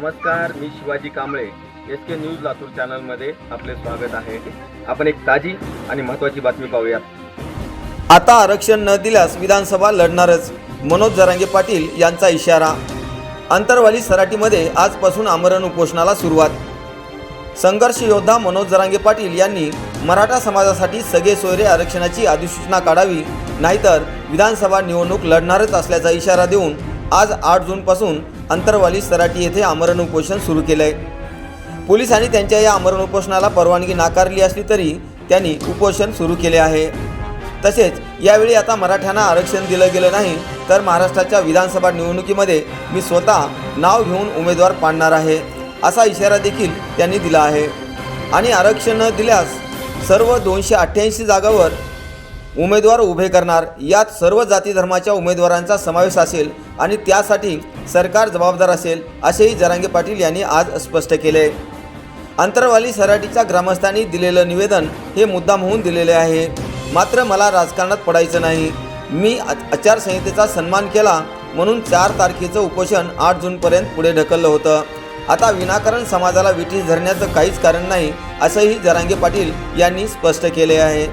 नमस्कार मी Shivaji Kamble. S K news Latur चॅनलमध्ये आपले स्वागत आहे. आपण एक ताजी आणि महत्त्वाची बातमी पाहूयात. आता आरक्षण न दिल्यास विधानसभा लढणारच. मनोज जरांगे पाटील यांचा इशारा. अंतरवाली सराटीमध्ये आजपासून आमरण उपोषणाला सुरुवात. संघर्ष योद्धा मनोज जरांगे पाटील यांनी मराठा समाजासाठी सगळे सोयरे आरक्षणाची अधिसूचना काढावी नाहीतर विधानसभा निवडणूक लढणारच असल्याचा इशारा देऊन आज आठ जूनपासून अंतरवाली सराटी येथे आमरण उपोषण सुरू केलं आहे पोलिसांनी त्यांच्या या आमरण उपोषणाला परवानगी नाकारली असली तरी त्यांनी उपोषण सुरू केले आहे. तसेच यावेळी आता मराठ्यांना आरक्षण दिलं गेलं नाही तर महाराष्ट्राच्या विधानसभा निवडणुकीमध्ये मी स्वतः नाव घेऊन उमेदवार पाडणार आहे असा इशारा देखील त्यांनी दिला आहे. आणि आरक्षण न दिल्यास सर्व दोनशे अठ्ठ्याऐंशी जागावर उमेदवार उभे करणार. यात सर्व जाती धर्माच्या उमेदवारांचा समावेश असेल आणि त्यासाठी सरकार जबाबदार असेल असेही जरांगे पाटील यांनी आज स्पष्ट केले. अंतरवाली सराटीच्या ग्रामस्थांनी दिलेलं निवेदन हे मुद्दाम होऊन दिलेले आहे. मात्र मला राजकारणात पडायचं नाही. मी आचारसंहितेचा सन्मान केला म्हणून चार तारखेचं उपोषण आठ जूनपर्यंत पुढे ढकललं होतं. आता विनाकारण समाजाला विटीस धरण्याचं काहीच कारण नाही असंही जरांगे पाटील यांनी स्पष्ट केले आहे.